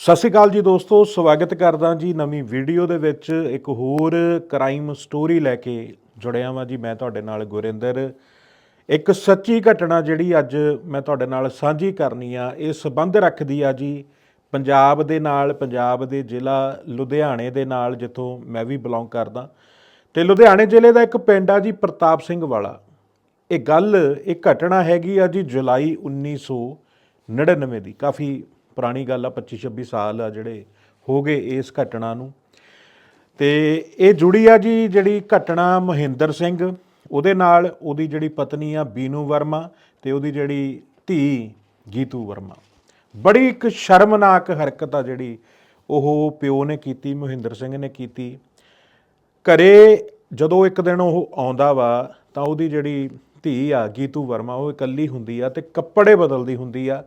ਸਤਿ ਸ਼੍ਰੀ ਅਕਾਲ ਜੀ ਦੋਸਤੋ, ਸਵਾਗਤ ਕਰਦਾ ਜੀ ਨਵੀਂ ਵੀਡੀਓ ਦੇ ਵਿੱਚ। ਇੱਕ ਹੋਰ ਕ੍ਰਾਈਮ ਸਟੋਰੀ ਲੈ ਕੇ ਜੁੜਿਆ ਵਾਂ ਜੀ ਮੈਂ ਤੁਹਾਡੇ ਨਾਲ ਗੁਰਿੰਦਰ। ਇੱਕ ਸੱਚੀ ਘਟਨਾ ਜਿਹੜੀ ਅੱਜ ਮੈਂ ਤੁਹਾਡੇ ਨਾਲ ਸਾਂਝੀ ਕਰਨੀ ਆ, ਇਹ ਸਬੰਧ ਰੱਖਦੀ ਆ ਜੀ ਪੰਜਾਬ ਦੇ ਨਾਲ, ਪੰਜਾਬ ਦੇ ਜ਼ਿਲ੍ਹਾ ਲੁਧਿਆਣੇ ਦੇ ਨਾਲ, ਜਿੱਥੋਂ ਮੈਂ ਵੀ ਬਿਲੋਂਗ ਕਰਦਾ। ਤੇ ਲੁਧਿਆਣੇ ਜ਼ਿਲ੍ਹੇ ਦਾ ਇੱਕ ਪਿੰਡ ਆ ਜੀ ਪ੍ਰਤਾਪ ਸਿੰਘ ਵਾਲਾ। ਇਹ ਗੱਲ, ਇਹ ਘਟਨਾ ਹੈਗੀ ਆ ਜੀ ਜੁਲਾਈ 1999 ਦੀ, ਕਾਫੀ ਪੁਰਾਣੀ ਗੱਲ ਆ 25 26 ਸਾਲ ਆ ਜਿਹੜੇ ਹੋ ਗਏ ਇਸ ਘਟਨਾ ਨੂੰ। ਤੇ ਇਹ ਜੁੜੀ ਆ ਜੀ ਜਿਹੜੀ ਘਟਨਾ ਮਹਿੰਦਰ ਸਿੰਘ, ਉਹਦੇ ਨਾਲ ਉਹਦੀ ਜਿਹੜੀ ਪਤਨੀ ਆ ਬੀਨੂ ਵਰਮਾ ਤੇ ਉਹਦੀ ਜਿਹੜੀ ਧੀ ਗੀਤੂ ਵਰਮਾ। ਬੜੀ ਇੱਕ ਸ਼ਰਮਨਾਕ ਹਰਕਤ ਆ ਜਿਹੜੀ ਉਹ ਪਿਓ ਨੇ ਕੀਤੀ, ਮਹਿੰਦਰ ਸਿੰਘ ਨੇ ਕੀਤੀ। ਘਰੇ ਜਦੋਂ ਇੱਕ ਦਿਨ ਉਹ ਆਉਂਦਾ ਵਾ, ਤਾਂ ਉਹਦੀ ਜਿਹੜੀ ਧੀ ਆ ਗੀਤੂ ਵਰਮਾ, ਉਹ ਇਕੱਲੀ ਹੁੰਦੀ ਆ ਤੇ ਕੱਪੜੇ ਬਦਲਦੀ ਹੁੰਦੀ ਆ।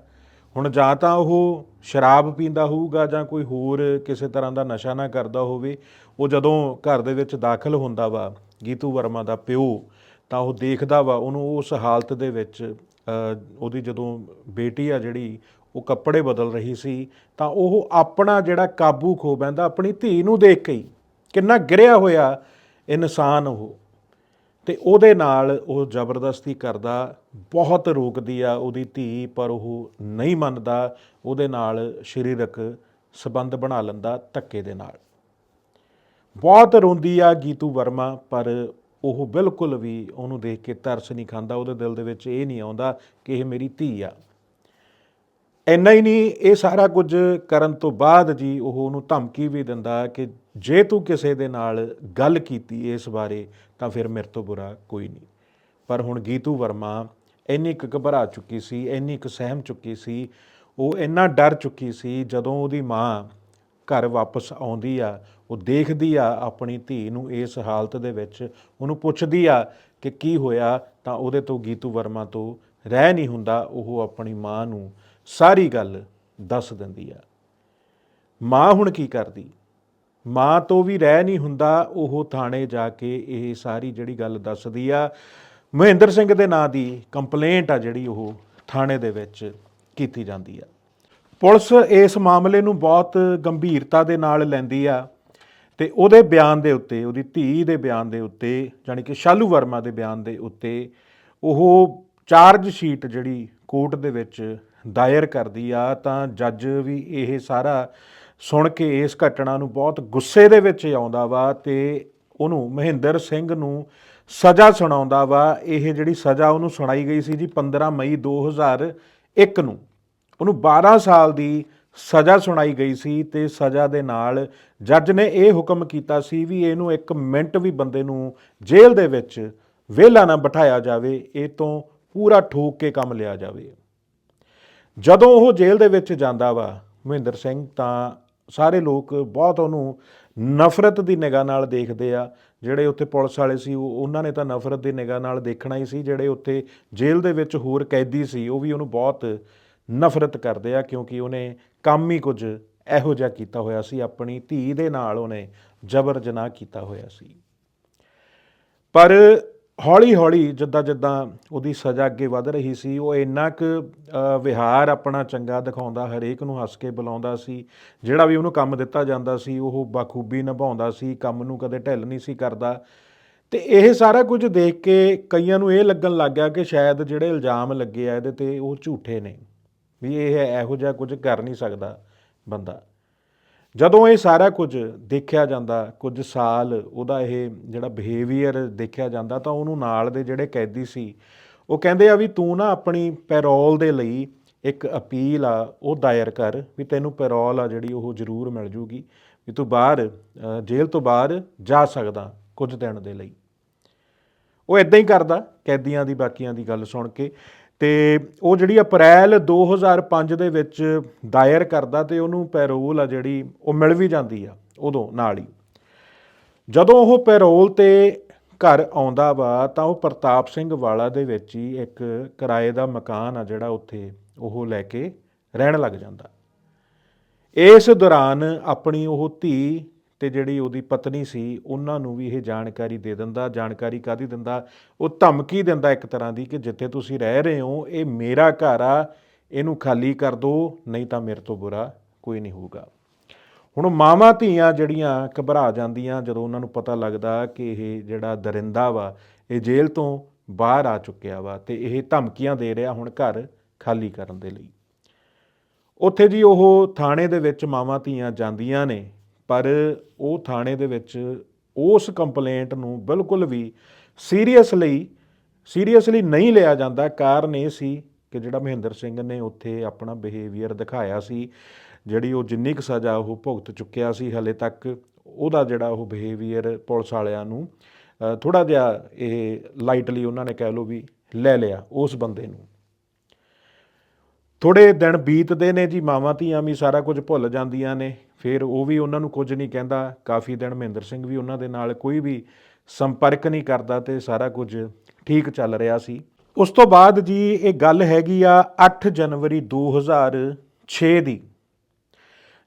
ਹੁਣ ਜਾਂ ਤਾਂ ਉਹ ਸ਼ਰਾਬ ਪੀਂਦਾ ਹੋਊਗਾ ਜਾਂ ਕੋਈ ਹੋਰ ਕਿਸੇ ਤਰ੍ਹਾਂ ਦਾ ਨਸ਼ਾ ਨਾ ਕਰਦਾ ਹੋਵੇ, ਉਹ ਜਦੋਂ ਘਰ ਦੇ ਵਿੱਚ ਦਾਖਲ ਹੁੰਦਾ ਵਾ, ਗੀਤੂ ਵਰਮਾ ਦਾ ਪਿਓ, ਤਾਂ ਉਹ ਦੇਖਦਾ ਵਾ, ਉਹਨੂੰ ਉਸ ਹਾਲਤ ਦੇ ਵਿੱਚ ਉਹਦੀ ਜਦੋਂ ਬੇਟੀ ਆ ਜਿਹੜੀ, ਉਹ ਕੱਪੜੇ ਬਦਲ ਰਹੀ ਸੀ, ਤਾਂ ਉਹ ਆਪਣਾ ਜਿਹੜਾ ਕਾਬੂ ਖੋ ਬੈਂਦਾ ਆਪਣੀ ਧੀ ਨੂੰ ਦੇਖ ਕੇ ਹੀ, ਕਿੰਨਾ ਗਿਰਿਆ ਹੋਇਆ ਇਨਸਾਨ ਉਹ। ਤੇ ਉਹਦੇ ਨਾਲ ਉਹ ਜ਼ਬਰਦਸਤੀ ਕਰਦਾ, ਬਹੁਤ ਰੋਕਦੀ ਆ ਉਹਦੀ ਧੀ, ਪਰ ਉਹ ਨਹੀਂ ਮੰਨਦਾ। ਉਹਦੇ ਨਾਲ ਸਰੀਰਕ ਸਬੰਧ ਬਣਾ ਲੈਂਦਾ ਧੱਕੇ ਦੇ ਨਾਲ। ਬਹੁਤ ਰੋਂਦੀ ਆ ਗੀਤੂ ਵਰਮਾ, ਪਰ ਉਹ ਬਿਲਕੁਲ ਵੀ ਉਹਨੂੰ ਦੇਖ ਕੇ ਤਰਸ ਨਹੀਂ ਖਾਂਦਾ। ਉਹਦੇ ਦਿਲ ਦੇ ਵਿੱਚ ਇਹ ਨਹੀਂ ਆਉਂਦਾ ਕਿ ਇਹ ਮੇਰੀ ਧੀ ਆ। ਇੰਨਾ ਹੀ ਨਹੀਂ, ਇਹ ਸਾਰਾ ਕੁਝ ਕਰਨ ਤੋਂ ਬਾਅਦ ਜੀ ਉਹ ਉਹਨੂੰ ਧਮਕੀ ਵੀ ਦਿੰਦਾ ਕਿ ਜੇ ਤੂੰ ਕਿਸੇ ਦੇ ਨਾਲ ਗੱਲ ਕੀਤੀ ਇਸ ਬਾਰੇ, ਤਾਂ ਫਿਰ ਮੇਰੇ ਤੋਂ ਬੁਰਾ ਕੋਈ ਨਹੀਂ। ਪਰ ਹੁਣ ਗੀਤੂ ਵਰਮਾ ਇੰਨੀ ਕੁ ਘਬਰਾ ਚੁੱਕੀ ਸੀ, ਇੰਨੀ ਕੁ ਸਹਿਮ ਚੁੱਕੀ ਸੀ, ਉਹ ਇੰਨਾ ਡਰ ਚੁੱਕੀ ਸੀ, ਜਦੋਂ ਉਹਦੀ ਮਾਂ ਘਰ ਵਾਪਸ ਆਉਂਦੀ ਆ, ਉਹ ਦੇਖਦੀ ਆ ਆਪਣੀ ਧੀ ਨੂੰ ਇਸ ਹਾਲਤ ਦੇ ਵਿੱਚ, ਉਹਨੂੰ ਪੁੱਛਦੀ ਆ ਕਿ ਕੀ ਹੋਇਆ, ਤਾਂ ਉਹਦੇ ਤੋਂ ਗੀਤੂ ਵਰਮਾ ਤੋਂ ਰਹਿ ਨਹੀਂ ਹੁੰਦਾ, ਉਹ ਆਪਣੀ ਮਾਂ ਨੂੰ ਸਾਰੀ ਗੱਲ ਦੱਸ ਦਿੰਦੀ ਆ। ਮਾਂ ਹੁਣ ਕੀ ਕਰਦੀ? ਮਾਂ ਤੋਂ ਵੀ ਰਹਿ ਨਹੀਂ ਹੁੰਦਾ, ਉਹ ਥਾਣੇ ਜਾ ਕੇ ਇਹ ਸਾਰੀ ਜਿਹੜੀ ਗੱਲ ਦੱਸਦੀ ਆ। ਮਹਿੰਦਰ ਸਿੰਘ ਦੇ ਨਾਂ ਦੀ ਕੰਪਲੇਂਟ ਆ ਜਿਹੜੀ ਉਹ ਥਾਣੇ ਦੇ ਵਿੱਚ ਕੀਤੀ ਜਾਂਦੀ ਆ। ਪੁਲਿਸ ਇਸ ਮਾਮਲੇ ਨੂੰ ਬਹੁਤ ਗੰਭੀਰਤਾ ਦੇ ਨਾਲ ਲੈਂਦੀ ਆ ਤੇ ਉਹਦੇ ਬਿਆਨ ਦੇ ਉੱਤੇ, ਉਹਦੀ ਧੀ ਦੇ ਬਿਆਨ ਦੇ ਉੱਤੇ, ਜਾਣੀ ਕਿ ਸ਼ਾਲੂ ਵਰਮਾ ਦੇ ਬਿਆਨ ਦੇ ਉੱਤੇ ਉਹ ਚਾਰਜ ਸ਼ੀਟ ਜਿਹੜੀ ਕੋਰਟ ਦੇ ਵਿੱਚ ਦਾਇਰ ਕਰਦੀ ਆ, ਤਾਂ ਜੱਜ ਵੀ ਇਹ ਸਾਰਾ ਸੁਣ ਕੇ ਇਸ ਘਟਨਾ ਨੂੰ ਬਹੁਤ ਗੁੱਸੇ ਦੇ ਵਿੱਚ ਆਉਂਦਾ ਵਾ ਤੇ ਉਹਨੂੰ ਮਹਿੰਦਰ ਸਿੰਘ ਨੂੰ ਸਜ਼ਾ ਸੁਣਾਉਂਦਾ ਵਾ। ਇਹ ਜਿਹੜੀ ਸਜ਼ਾ ਉਹਨੂੰ ਸੁਣਾਈ ਗਈ ਸੀ ਜੀ 15 ਮਈ 2001 ਨੂੰ। ਉਹਨੂੰ 12 ਸਾਲ ਦੀ ਸਜ਼ਾ ਸੁਣਾਈ ਗਈ ਸੀ ਤੇ ਸਜ਼ਾ ਦੇ ਨਾਲ ਜੱਜ ਨੇ ਇਹ ਹੁਕਮ ਕੀਤਾ ਸੀ ਵੀ ਇਹਨੂੰ ਇੱਕ ਮਿੰਟ ਵੀ ਬੰਦੇ ਨੂੰ ਜੇਲ੍ਹ ਦੇ ਵਿੱਚ ਵਿਹਲਾ ਨਾ ਬਿਠਾਇਆ ਜਾਵੇ, ਇਹ ਤੋਂ ਪੂਰਾ ਠੋਕ ਕੇ ਕੰਮ ਲਿਆ ਜਾਵੇ। ਜਦੋਂ ਉਹ ਜੇਲ੍ਹ ਦੇ ਵਿੱਚ ਜਾਂਦਾ ਵਾ, ਮਹਿੰਦਰ ਸਿੰਘ, ਤਾਂ ਸਾਰੇ ਲੋਕ ਬਹੁਤ ਉਹਨੂੰ ਨਫ਼ਰਤ ਦੀ ਨਿਗਾਹ ਨਾਲ ਦੇਖਦੇ ਆ। ਜਿਹੜੇ ਉੱਥੇ ਪੁਲਿਸ ਵਾਲੇ ਸੀ, ਉਹ ਉਹਨਾਂ ਨੇ ਤਾਂ ਨਫ਼ਰਤ ਦੀ ਨਿਗਾਹ ਨਾਲ ਦੇਖਣਾ ਹੀ ਸੀ। ਜਿਹੜੇ ਉੱਥੇ ਜੇਲ੍ਹ ਦੇ ਵਿੱਚ ਹੋਰ ਕੈਦੀ ਸੀ, ਉਹ ਵੀ ਉਹਨੂੰ ਬਹੁਤ ਨਫ਼ਰਤ ਕਰਦੇ ਆ, ਕਿਉਂਕਿ ਉਹਨੇ ਕੰਮ ਹੀ ਕੁਝ ਇਹੋ ਜਿਹਾ ਕੀਤਾ ਹੋਇਆ ਸੀ। ਆਪਣੀ ਧੀ ਦੇ ਨਾਲ ਉਹਨੇ ਜ਼ਬਰ ਜਨਾਹ ਕੀਤਾ ਹੋਇਆ ਸੀ। ਪਰ ਹੌਲੀ ਹੌਲੀ ਜਿੱਦਾਂ ਜਿੱਦਾਂ ਉਹਦੀ ਸਜ਼ਾ ਅੱਗੇ ਵੱਧ ਰਹੀ ਸੀ, ਉਹ ਇੰਨਾ ਕੁ ਵਿਹਾਰ ਆਪਣਾ ਚੰਗਾ ਦਿਖਾਉਂਦਾ, ਹਰੇਕ ਨੂੰ ਹੱਸ ਕੇ ਬੁਲਾਉਂਦਾ ਸੀ। ਜਿਹੜਾ ਵੀ ਉਹਨੂੰ ਕੰਮ ਦਿੱਤਾ ਜਾਂਦਾ ਸੀ, ਉਹ ਬਾਖੂਬੀ ਨਿਭਾਉਂਦਾ ਸੀ, ਕੰਮ ਨੂੰ ਕਦੇ ਢਿੱਲ ਨਹੀਂ ਸੀ ਕਰਦਾ। ਤੇ ਇਹ ਸਾਰਾ ਕੁਝ ਦੇਖ ਕੇ ਕਈਆਂ ਨੂੰ ਇਹ ਲੱਗਣ ਲੱਗ ਗਿਆ ਕਿ ਸ਼ਾਇਦ ਜਿਹੜੇ ਇਲਜ਼ਾਮ ਲੱਗੇ ਆ ਇਹਦੇ ਤੇ ਉਹ ਝੂਠੇ ਨੇ, ਵੀ ਇਹ ਇਹੋ ਜਿਹਾ ਕੁਝ ਕਰ ਨਹੀਂ ਸਕਦਾ ਬੰਦਾ। ਜਦੋਂ ਇਹ ਸਾਰਾ ਕੁਝ ਦੇਖਿਆ ਜਾਂਦਾ, ਕੁਝ ਸਾਲ ਉਹਦਾ ਇਹ ਜਿਹੜਾ ਬਿਹੇਵੀਅਰ ਦੇਖਿਆ ਜਾਂਦਾ, ਤਾਂ ਉਹਨੂੰ ਨਾਲ ਦੇ ਜਿਹੜੇ ਕੈਦੀ ਸੀ, ਉਹ ਕਹਿੰਦੇ ਆ ਵੀ ਤੂੰ ਨਾ ਆਪਣੀ ਪੈਰੋਲ ਦੇ ਲਈ ਇੱਕ ਅਪੀਲ ਆ, ਉਹ ਦਾਇਰ ਕਰ ਵੀ ਤੈਨੂੰ ਪੈਰੋਲ ਆ ਜਿਹੜੀ ਉਹ ਜ਼ਰੂਰ ਮਿਲ ਜੂਗੀ, ਵੀ ਤੂੰ ਬਾਹਰ ਜੇਲ੍ਹ ਤੋਂ ਬਾਹਰ ਜਾ ਸਕਦਾ ਕੁਝ ਦਿਨ ਦੇ ਲਈ। ਉਹ ਇਦਾਂ ਹੀ ਕਰਦਾ ਕੈਦੀਆਂ ਦੀ, ਬਾਕੀਆਂ ਦੀ ਗੱਲ ਸੁਣ ਕੇ। ਤੇ ਉਹ ਜਿਹੜੀ ਅਪ੍ਰੈਲ 2005 ਦੇ ਵਿੱਚ ਦਾਇਰ ਕਰਦਾ ਤੇ ਉਹਨੂੰ ਪੈਰੋਲ ਆ ਜਿਹੜੀ, ਉਹ ਮਿਲ ਵੀ ਜਾਂਦੀ ਆ ਉਦੋਂ ਨਾਲ ਹੀ। ਜਦੋਂ ਉਹ ਪੈਰੋਲ ਤੇ ਘਰ ਆਉਂਦਾ ਵਾ ਤਾਂ ਉਹ ਪ੍ਰਤਾਪ ਸਿੰਘ ਵਾਲਾ ਦੇ ਵਿੱਚ ਹੀ ਇੱਕ ਕਿਰਾਏ ਦਾ ਮਕਾਨ ਆ ਜਿਹੜਾ ਉੱਥੇ ਉਹ ਲੈ ਕੇ ਰਹਿਣ ਲੱਗ ਜਾਂਦਾ। ਇਸ ਦੌਰਾਨ ਆਪਣੀ ਉਹ ਧੀ ਤੇ ਜਿਹੜੀ ਉਹਦੀ ਪਤਨੀ ਸੀ, ਉਹਨਾਂ ਨੂੰ ਵੀ ਇਹ ਜਾਣਕਾਰੀ ਦੇ ਦਿੰਦਾ। ਜਾਣਕਾਰੀ ਕਾਦੀ ਦਿੰਦਾ? ਉਹ ਧਮਕੀ ਦਿੰਦਾ ਇੱਕ ਤਰ੍ਹਾਂ ਦੀ ਕਿ ਜਿੱਥੇ ਤੁਸੀਂ ਰਹਿ ਰਹੇ ਹੋ, ਇਹ ਮੇਰਾ ਘਰ ਆ, ਇਹਨੂੰ ਖਾਲੀ ਕਰ ਦਿਓ ਨਹੀਂ ਤਾਂ ਮੇਰੇ ਤੋਂ ਬੁਰਾ ਕੋਈ ਨਹੀਂ ਹੋਊਗਾ। ਹੁਣ ਮਾਵਾਂ ਧੀਆਂ ਜਿਹੜੀਆਂ ਘਬਰਾ ਜਾਂਦੀਆਂ, ਜਦੋਂ ਉਹਨਾਂ ਨੂੰ ਪਤਾ ਲੱਗਦਾ ਕਿ ਇਹ ਜਿਹੜਾ ਦਰਿੰਦਾ ਵਾ, ਇਹ ਜੇਲ੍ਹ ਤੋਂ ਬਾਹਰ ਆ ਚੁੱਕਿਆ ਵਾ ਤੇ ਇਹ ਧਮਕੀਆਂ ਦੇ ਰਿਹਾ ਹੁਣ ਘਰ ਖਾਲੀ ਕਰਨ ਦੇ ਲਈ। ਉੱਥੇ ਜੀ ਉਹ ਥਾਣੇ ਦੇ ਵਿੱਚ ਮਾਵਾਂ ਧੀਆਂ ਜਾਂਦੀਆਂ ਨੇ ਪਰ ਉਹ ਥਾਣੇ ਦੇ ਵਿੱਚ ਉਸ ਕੰਪਲੇਂਟ ਨੂੰ ਬਿਲਕੁਲ ਵੀ ਸੀਰੀਅਸਲੀ ਸੀਰੀਅਸਲੀ ਨਹੀਂ ਲਿਆ ਜਾਂਦਾ। ਕਾਰਨ ਇਹ ਸੀ ਕਿ ਜਿਹੜਾ ਮਹਿੰਦਰ ਸਿੰਘ ਨੇ ਉੱਥੇ ਆਪਣਾ ਬਿਹੇਵੀਅਰ ਦਿਖਾਇਆ ਸੀ, ਜਿਹੜੀ ਉਹ ਜਿੰਨੀ ਕੁ ਸਜ਼ਾ ਉਹ ਭੁਗਤ ਚੁੱਕਿਆ ਸੀ, ਹਲੇ ਤੱਕ ਉਹਦਾ ਜਿਹੜਾ ਉਹ ਬਿਹੇਵੀਅਰ ਪੁਲਿਸ ਵਾਲਿਆਂ ਨੂੰ ਥੋੜਾ ਜਿਹਾ ਇਹ ਲਾਈਟਲੀ ਉਹਨਾਂ ਨੇ ਕਹਿ ਲਓ ਵੀ ਲੈ ਲਿਆ ਉਸ ਬੰਦੇ ਨੂੰ। ਥੋੜੇ ਦਿਨ ਬੀਤਦੇ ਨੇ ਜੀ, ਮਾਵਾਂ ਧੀਆਂ ਵੀ ਸਾਰਾ ਕੁਝ ਭੁੱਲ ਜਾਂਦੀਆਂ ਨੇ। ਫਿਰ ਉਹ ਵੀ ਉਹਨਾਂ ਨੂੰ ਕੁਝ ਨਹੀਂ ਕਹਿੰਦਾ। ਕਾਫੀ ਦਿਨ ਮਹਿੰਦਰ ਸਿੰਘ ਵੀ ਉਹਨਾਂ ਦੇ ਨਾਲ ਕੋਈ ਵੀ ਸੰਪਰਕ ਨਹੀਂ ਕਰਦਾ ਤੇ ਸਾਰਾ ਕੁਝ ਠੀਕ ਚੱਲ ਰਿਹਾ ਸੀ। ਉਸ ਤੋਂ ਬਾਅਦ ਜੀ, ਇਹ ਗੱਲ ਹੈਗੀ ਆ 8 ਜਨਵਰੀ 2006 ਦੀ।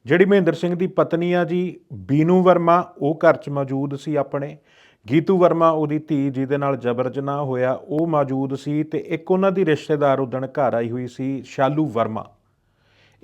ਜਿਹੜੀ ਮਹਿੰਦਰ ਸਿੰਘ ਦੀ ਪਤਨੀ ਆ ਜੀ, ਬੀਨੂ ਵਰਮਾ, ਉਹ ਘਰ 'ਚ ਮੌਜੂਦ ਸੀ ਆਪਣੇ। ਗੀਤੂ ਵਰਮਾ, ਉਹਦੀ ਧੀ ਜਿਹਦੇ ਨਾਲ ਜਬਰ ਜਨਾਹ ਹੋਇਆ, ਉਹ ਮੌਜੂਦ ਸੀ ਤੇ ਇੱਕ ਉਹਨਾਂ ਦੀ ਰਿਸ਼ਤੇਦਾਰ ਉਦਣ ਘਰ ਆਈ ਹੋਈ ਸੀ, ਸ਼ਾਲੂ ਵਰਮਾ।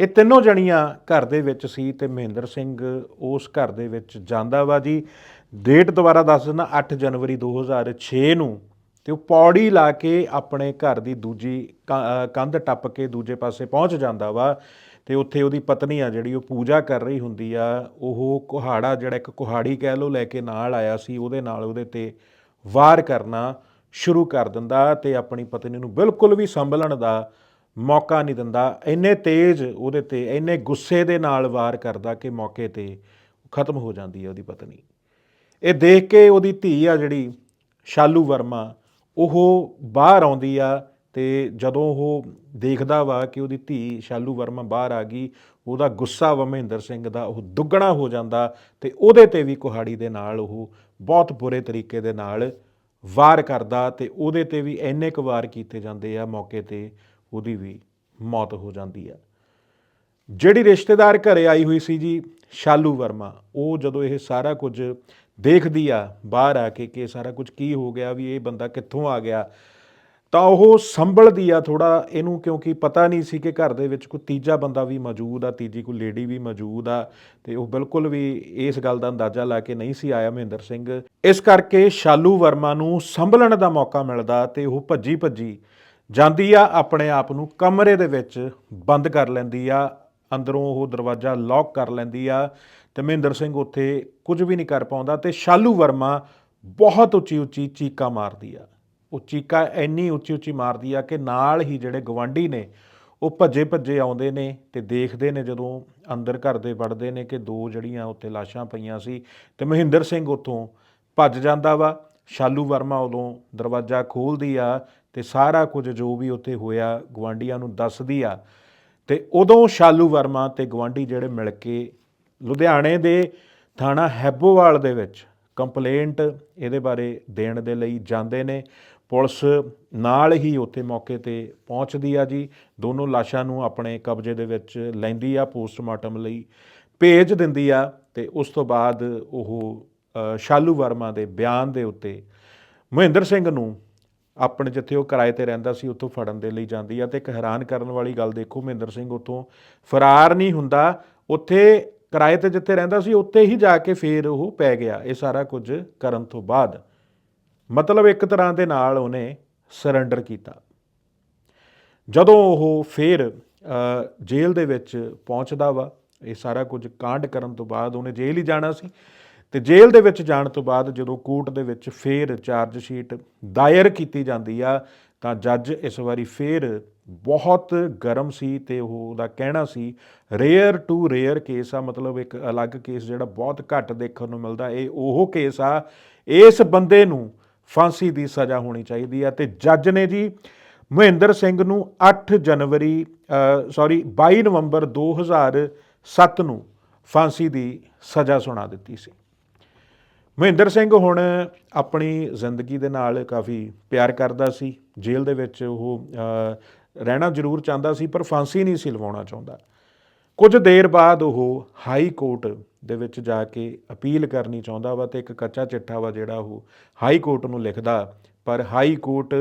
ਇਹ ਤਿੰਨੋਂ ਜਣੀਆਂ ਘਰ ਦੇ ਵਿੱਚ ਸੀ ਤੇ ਮਹਿੰਦਰ ਸਿੰਘ ਉਸ ਘਰ ਦੇ ਵਿੱਚ ਜਾਂਦਾ ਵਾ ਜੀ। ਡੇਟ ਦੁਬਾਰਾ ਦੱਸ ਦਿੰਦਾ 8 ਜਨਵਰੀ 2006 ਨੂੰ ਤੇ ਉਹ ਪੌੜੀ ਲਾ ਕੇ ਆਪਣੇ ਘਰ ਦੀ ਦੂਜੀ ਕ- ਕੰਧ ਟੱਪ ਕੇ ਦੂਜੇ ਪਾਸੇ ਪਹੁੰਚ ਜਾਂਦਾ ਵਾ। ਤੇ ਉੱਥੇ ਉਹਦੀ ਪਤਨੀ ਆ ਜਿਹੜੀ ਉਹ ਪੂਜਾ ਕਰ ਰਹੀ ਹੁੰਦੀ ਆ, ਉਹ ਕੁਹਾੜਾ ਜਿਹੜਾ ਇੱਕ ਕੁਹਾੜੀ ਕਹਿ ਲੋ ਲੈ ਕੇ ਨਾਲ ਆਇਆ ਸੀ, ਉਹਦੇ ਨਾਲ ਉਹਦੇ ਤੇ ਵਾਰ ਕਰਨਾ ਸ਼ੁਰੂ ਕਰ ਦਿੰਦਾ ਤੇ ਆਪਣੀ ਪਤਨੀ ਨੂੰ ਬਿਲਕੁਲ ਵੀ ਸੰਭਲਣ ਦਾ ਮੌਕਾ ਨਹੀਂ ਦਿੰਦਾ। ਇੰਨੇ ਤੇਜ਼ ਉਹਦੇ ਤੇ, ਇੰਨੇ ਗੁੱਸੇ ਦੇ ਨਾਲ ਵਾਰ ਕਰਦਾ ਕਿ ਮੌਕੇ ਤੇ ਖਤਮ ਹੋ ਜਾਂਦੀ ਹੈ ਉਹਦੀ ਪਤਨੀ। ਇਹ ਦੇਖ ਕੇ ਉਹਦੀ ਧੀ ਆ ਜਿਹੜੀ, ਸ਼ਾਲੂ ਵਰਮਾ, ਉਹ ਬਾਹਰ ਆਉਂਦੀ ਆ ਤੇ ਜਦੋਂ ਉਹ ਦੇਖਦਾ ਵਾ ਕਿ ਉਹਦੀ ਧੀ ਸ਼ਾਲੂ ਵਰਮਾ ਬਾਹਰ ਆ ਗਈ, ਉਹਦਾ ਗੁੱਸਾ ਵਾ ਮਹਿੰਦਰ ਸਿੰਘ ਦਾ, ਉਹ ਦੁੱਗਣਾ ਹੋ ਜਾਂਦਾ ਤੇ ਉਹਦੇ ਤੇ ਵੀ ਕੁਹਾੜੀ ਦੇ ਨਾਲ ਉਹ ਬਹੁਤ ਬੁਰੇ ਤਰੀਕੇ ਦੇ ਨਾਲ ਵਾਰ ਕਰਦਾ ਤੇ ਉਹਦੇ ਤੇ ਵੀ ਇੰਨੇ ਕੁ ਵਾਰ ਕੀਤੇ ਜਾਂਦੇ ਆ, ਮੌਕੇ ਤੇ ਉਹਦੀ ਵੀ ਮੌਤ ਹੋ ਜਾਂਦੀ ਆ। ਜਿਹੜੀ ਰਿਸ਼ਤੇਦਾਰ ਘਰੇ ਆਈ ਹੋਈ ਸੀ ਜੀ, ਸ਼ਾਲੂ ਵਰਮਾ, ਉਹ ਜਦੋਂ ਇਹ ਸਾਰਾ ਕੁਝ ਦੇਖਦੀ ਆ, ਬਾਹਰ ਆ ਕੇ ਕਿ ਸਾਰਾ ਕੁਝ ਕੀ ਹੋ ਗਿਆ, ਵੀ ਇਹ ਬੰਦਾ ਕਿੱਥੋਂ ਆ ਗਿਆ ਤਾਂ ਉਹ ਸੰਭਲਦੀ ਆ ਥੋੜਾ ਇਹਨੂੰ ਕਿਉਂਕਿ ਪਤਾ ਨਹੀਂ ਸੀ ਕਿ ਘਰ ਦੇ ਵਿੱਚ ਕੋਈ ਤੀਜਾ ਬੰਦਾ ਵੀ ਮੌਜੂਦ ਆ, ਤੀਜੀ ਕੋਈ ਲੇਡੀ ਵੀ ਮੌਜੂਦ ਆ ਤੇ ਉਹ ਬਿਲਕੁਲ ਵੀ ਇਸ ਗੱਲ ਦਾ ਅੰਦਾਜ਼ਾ ਲਾ ਕੇ ਨਹੀਂ ਸੀ ਆਇਆ ਮਹਿੰਦਰ ਸਿੰਘ। ਇਸ ਕਰਕੇ ਸ਼ਾਲੂ ਵਰਮਾ ਨੂੰ ਸੰਭਲਣ ਦਾ ਮੌਕਾ ਮਿਲਦਾ ਤੇ ਉਹ ਭੱਜੀ ਭੱਜੀ ਜਾਂਦੀ ਆ ਆਪਣੇ ਆਪ ਨੂੰ ਕਮਰੇ ਦੇ ਵਿੱਚ ਬੰਦ ਕਰ ਲੈਂਦੀ ਆ, ਅੰਦਰੋਂ ਉਹ ਦਰਵਾਜ਼ਾ ਲੌਕ ਕਰ ਲੈਂਦੀ ਆ ਤੇ ਮਹਿੰਦਰ ਸਿੰਘ ਉੱਥੇ ਕੁਝ ਵੀ ਨਹੀਂ ਕਰ ਪਾਉਂਦਾ ਤੇ ਸ਼ਾਲੂ ਵਰਮਾ ਬਹੁਤ ਉੱਚੀ ਉੱਚੀ ਚੀਕਾਂ ਮਾਰਦੀ ਆ। ਉਹ ਚੀਕਾ ਇੰਨੀ ਉੱਚੀ ਉੱਚੀ ਮਾਰਦੀ ਆ ਕਿ ਨਾਲ ਹੀ ਜਿਹੜੇ ਗਵਾਂਢੀ ਨੇ, ਉਹ ਭੱਜੇ ਭੱਜੇ ਆਉਂਦੇ ਨੇ ਤੇ ਦੇਖਦੇ ਨੇ ਜਦੋਂ ਅੰਦਰ ਘਰ ਦੇ ਵੜਦੇ ਨੇ ਕਿ ਦੋ ਜਿਹੜੀਆਂ ਉੱਥੇ ਲਾਸ਼ਾਂ ਪਈਆਂ ਸੀ ਤੇ ਮਹਿੰਦਰ ਸਿੰਘ ਉੱਥੋਂ ਭੱਜ ਜਾਂਦਾ ਵਾ, ਸ਼ਾਲੂ ਵਰਮਾ ਉਦੋਂ ਦਰਵਾਜ਼ਾ ਖੋਲਦੀ ਆ ਤੇ ਸਾਰਾ ਕੁਝ ਜੋ ਵੀ ਉੱਥੇ ਹੋਇਆ ਗਵਾਂਢੀਆਂ ਨੂੰ ਦੱਸਦੀ ਆ ਤੇ ਉਦੋਂ ਸ਼ਾਲੂ ਵਰਮਾ ਤੇ ਗਵਾਂਢੀ ਜਿਹੜੇ ਮਿਲ ਕੇ ਲੁਧਿਆਣੇ ਦੇ ਥਾਣਾ ਹੈਬੋਵਾਲ ਦੇ ਵਿੱਚ ਕੰਪਲੇਂਟ ਇਹਦੇ ਬਾਰੇ ਦੇਣ ਦੇ ਲਈ ਜਾਂਦੇ ਨੇ। ਪੁਲਿਸ ਨਾਲ ਹੀ ਉੱਥੇ ਮੌਕੇ ਤੇ ਪਹੁੰਚਦੀ ਆ ਜੀ। ਦੋਨੋਂ ਲਾਸ਼ਾਂ ਨੂੰ ਆਪਣੇ ਕਬਜ਼ੇ ਦੇ ਵਿੱਚ ਲੈਂਦੀ ਆ, ਪੋਸਟਮਾਰਟਮ ਲਈ ਭੇਜ ਦਿੰਦੀ ਆ ਤੇ ਉਸ ਤੋਂ ਬਾਅਦ ਉਹ ਸ਼ਾਲੂ ਵਰਮਾ ਦੇ ਬਿਆਨ ਦੇ ਉੱਤੇ ਮਹਿੰਦਰ ਸਿੰਘ ਨੂੰ ਆਪਣੇ ਜਿੱਥੇ ਉਹ ਕਿਰਾਏ ਤੇ ਰਹਿੰਦਾ ਸੀ ਉੱਥੋਂ ਫੜਨ ਦੇ ਲਈ ਜਾਂਦੀ ਆ ਤੇ ਇੱਕ ਹੈਰਾਨ ਕਰਨ ਵਾਲੀ ਗੱਲ ਦੇਖੋ, ਮਹਿੰਦਰ ਸਿੰਘ ਉੱਥੋਂ ਫਰਾਰ ਨਹੀਂ ਹੁੰਦਾ। ਉੱਥੇ ਕਿਰਾਏ ਤੇ ਜਿੱਥੇ ਰਹਿੰਦਾ ਸੀ, ਉੱਥੇ ਹੀ ਜਾ ਕੇ ਫੇਰ ਉਹ ਪੈ ਗਿਆ। ਇਹ ਸਾਰਾ ਕੁਝ ਕਰਨ ਤੋਂ ਬਾਅਦ ਮਤਲਬ ਇੱਕ ਤਰ੍ਹਾਂ ਦੇ ਨਾਲ ਉਹਨੇ ਸਰੈਂਡਰ ਕੀਤਾ। ਜਦੋਂ ਉਹ ਫੇਰ ਜੇਲ੍ਹ ਦੇ ਵਿੱਚ ਪਹੁੰਚਦਾ ਵਾ, ਇਹ ਸਾਰਾ ਕੁਝ ਕਾਂਡ ਕਰਨ ਤੋਂ ਬਾਅਦ ਉਹਨੇ ਜੇਲ੍ਹ ਹੀ ਜਾਣਾ ਸੀ। ਤੇ ਜੇਲ੍ਹ ਦੇ ਵਿੱਚ ਜਾਣ ਤੋਂ ਬਾਅਦ ਜਦੋਂ ਕੋਰਟ ਦੇ ਵਿੱਚ ਫੇਰ ਚਾਰਜ ਸ਼ੀਟ ਦਾਇਰ ਕੀਤੀ ਜਾਂਦੀ ਆ, ਤਾਂ ਜੱਜ ਇਸ ਵਾਰੀ ਫੇਰ ਬਹੁਤ ਗਰਮ ਸੀ ਤੇ ਉਹ ਉਹਦਾ ਕਹਿਣਾ ਸੀ ਰੇਅਰ ਟੂ ਰੇਅਰ ਕੇਸ ਆ। ਮਤਲਬ ਇੱਕ ਅਲੱਗ ਕੇਸ ਜਿਹੜਾ ਬਹੁਤ ਘੱਟ ਦੇਖਣ ਨੂੰ ਮਿਲਦਾ, ਇਹ ਉਹ ਕੇਸ ਆ। ਇਸ ਬੰਦੇ ਨੂੰ ਫਾਂਸੀ ਦੀ ਸਜ਼ਾ ਹੋਣੀ ਚਾਹੀਦੀ ਹੈ ਤੇ ਜੱਜ ਨੇ ਜੀ ਮਹਿੰਦਰ ਸਿੰਘ ਨੂੰ 8 ਜਨਵਰੀ ਸੌਰੀ 22 ਨਵੰਬਰ 2007 ਨੂੰ ਫਾਂਸੀ ਦੀ ਸਜ਼ਾ ਸੁਣਾ ਦਿੱਤੀ ਸੀ। ਮਹਿੰਦਰ ਸਿੰਘ ਹੁਣ ਆਪਣੀ ਜ਼ਿੰਦਗੀ ਦੇ ਨਾਲ ਕਾਫੀ ਪਿਆਰ ਕਰਦਾ ਸੀ, ਜੇਲ੍ਹ ਦੇ ਵਿੱਚ ਉਹ ਰਹਿਣਾ ਜ਼ਰੂਰ ਚਾਹੁੰਦਾ ਸੀ, ਪਰ ਫਾਂਸੀ ਨਹੀਂ ਸੀ ਲਵਾਉਣਾ ਚਾਹੁੰਦਾ। ਕੁਝ ਦੇਰ ਬਾਅਦ ਉਹ ਹਾਈ ਕੋਰਟ ਦੇ ਵਿੱਚ ਜਾ ਕੇ ਅਪੀਲ ਕਰਨੀ ਚਾਹੁੰਦਾ ਵਾ ਤੇ ਇੱਕ ਕੱਚਾ ਚਿੱਠਾ ਵਾ ਜਿਹੜਾ ਉਹ ਹਾਈ ਕੋਰਟ ਨੂੰ ਲਿਖਦਾ। ਪਰ ਹਾਈ ਕੋਰਟ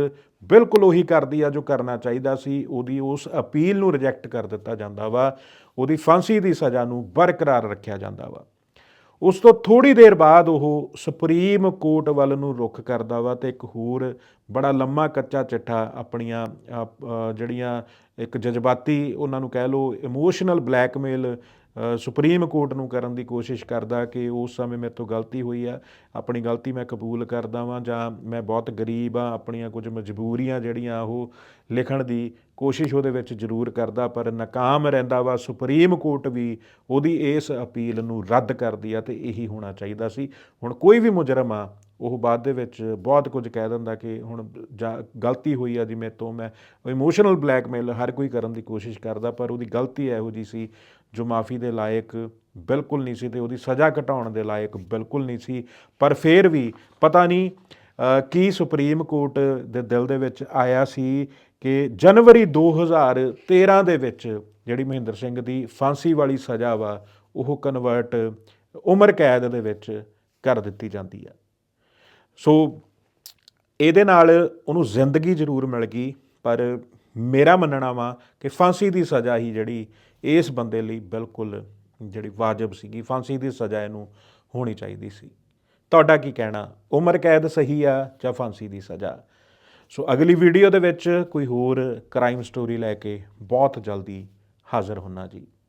ਬਿਲਕੁਲ ਉਹੀ ਕਰਦੀ ਆ ਜੋ ਕਰਨਾ ਚਾਹੀਦਾ ਸੀ। ਉਹਦੀ ਉਸ ਅਪੀਲ ਨੂੰ ਰਿਜੈਕਟ ਕਰ ਦਿੱਤਾ ਜਾਂਦਾ ਵਾ। ਉਹਦੀ ਫਾਂਸੀ ਦੀ ਸਜ਼ਾ ਨੂੰ ਬਰਕਰਾਰ ਰੱਖਿਆ ਜਾਂਦਾ ਵਾ। ਉਸ ਤੋਂ ਥੋੜੀ ਦੇਰ ਬਾਅਦ ਉਹ ਸੁਪਰੀਮ ਕੋਰਟ ਵੱਲ ਨੂੰ ਰੁਖ ਕਰਦਾ ਵਾ ਤੇ ਇੱਕ ਹੋਰ ਬੜਾ ਲੰਮਾ ਕੱਚਾ ਚਿੱਠਾ ਆਪਣੀਆਂ ਜਿਹੜੀਆਂ ਇੱਕ ਜਜ਼ਬਾਤੀ ਉਹਨਾਂ ਨੂੰ ਕਹਿ ਲਓ ਇਮੋਸ਼ਨਲ ਬਲੈਕਮੇਲ ਸੁਪਰੀਮ ਕੋਰਟ ਨੂੰ ਕਰਨ ਦੀ ਕੋਸ਼ਿਸ਼ ਕਰਦਾ ਕਿ ਉਸ ਸਮੇਂ ਮੇਰੇ ਤੋਂ ਗਲਤੀ ਹੋਈ ਆ, ਆਪਣੀ ਗਲਤੀ ਮੈਂ ਕਬੂਲ ਕਰਦਾ ਵਾਂ ਜਾਂ ਮੈਂ ਬਹੁਤ ਗਰੀਬ ਆ, ਆਪਣੀਆਂ ਕੁਝ ਮਜਬੂਰੀਆਂ ਜਿਹੜੀਆਂ ਉਹ ਲਿਖਣ ਦੀ ਕੋਸ਼ਿਸ਼ ਉਹਦੇ ਵਿੱਚ ਜ਼ਰੂਰ ਕਰਦਾ, ਪਰ ਨਾਕਾਮ ਰਹਿੰਦਾ ਵਾ, ਸੁਪਰੀਮ ਕੋਰਟ ਵੀ ਉਹਦੀ ਇਸ ਅਪੀਲ ਨੂੰ ਰੱਦ ਕਰਦੀ ਆ ਤੇ ਇਹੀ ਹੋਣਾ ਚਾਹੀਦਾ ਸੀ। ਹੁਣ ਕੋਈ ਵੀ ਮੁਜਰਮ ਆ ਉਹ ਬਾਅਦ ਦੇ ਵਿੱਚ ਬਹੁਤ ਕੁਝ ਕਹਿ ਦਿੰਦਾ ਕਿ ਹੁਣ ਜਾਂ ਗਲਤੀ ਹੋਈ ਆ ਜੀ ਮੇਰੇ ਤੋਂ, ਮੈਂ ਇਮੋਸ਼ਨਲ ਬਲੈਕਮੇਲ ਹਰ ਕੋਈ ਕਰਨ ਦੀ ਕੋਸ਼ਿਸ਼ ਕਰਦਾ, ਪਰ ਉਹਦੀ ਗਲਤੀ ਇਹੋ ਜੀ ਸੀ, ਜੋ ਮਾਫੀ ਦੇ ਲਾਇਕ ਬਿਲਕੁਲ ਨਹੀਂ ਸੀ ਤੇ ਉਹਦੀ ਸਜ਼ਾ ਘਟਾਉਣ ਦੇ ਲਾਇਕ ਬਿਲਕੁਲ ਨਹੀਂ ਸੀ, ਪਰ ਫਿਰ ਵੀ ਪਤਾ ਨਹੀਂ ਕੀ ਸੁਪਰੀਮ ਕੋਰਟ ਦੇ ਦਿਲ ਦੇ ਵਿੱਚ ਆਇਆ ਸੀ ਕਿ ਜਨਵਰੀ 2013 ਦੇ ਵਿੱਚ ਜਿਹੜੀ ਮਹਿੰਦਰ ਸਿੰਘ ਦੀ ਫਾਂਸੀ ਵਾਲੀ ਸਜ਼ਾ ਵਾ, ਉਹ ਕਨਵਰਟ ਉਮਰ ਕੈਦ ਦੇ ਵਿੱਚ ਕਰ ਦਿੱਤੀ ਜਾਂਦੀ ਆ। ਸੋ ਇਹਦੇ ਨਾਲ ਉਹਨੂੰ ਜ਼ਿੰਦਗੀ ਜ਼ਰੂਰ ਮਿਲ ਗਈ, ਪਰ ਮੇਰਾ ਮੰਨਣਾ ਵਾ ਕਿ ਫਾਂਸੀ ਦੀ ਸਜ਼ਾ ਹੀ ਜਿਹੜੀ ਇਸ ਬੰਦੇ ਲਈ ਬਿਲਕੁਲ ਜਿਹੜੀ ਵਾਜਬ ਸੀਗੀ। ਫਾਂਸੀ ਦੀ ਸਜ਼ਾ ਇਹਨੂੰ ਹੋਣੀ ਚਾਹੀਦੀ ਸੀ। ਤੁਹਾਡਾ ਕੀ ਕਹਿਣਾ? ਉਮਰ ਕੈਦ ਸਹੀ ਆ ਜਾਂ ਫਾਂਸੀ ਦੀ ਸਜ਼ਾ? ਸੋ ਅਗਲੀ ਵੀਡੀਓ ਦੇ ਵਿੱਚ ਕੋਈ ਹੋਰ ਕ੍ਰਾਈਮ ਸਟੋਰੀ ਲੈ ਕੇ ਬਹੁਤ ਜਲਦੀ ਹਾਜ਼ਰ ਹੁੰਨਾ ਜੀ।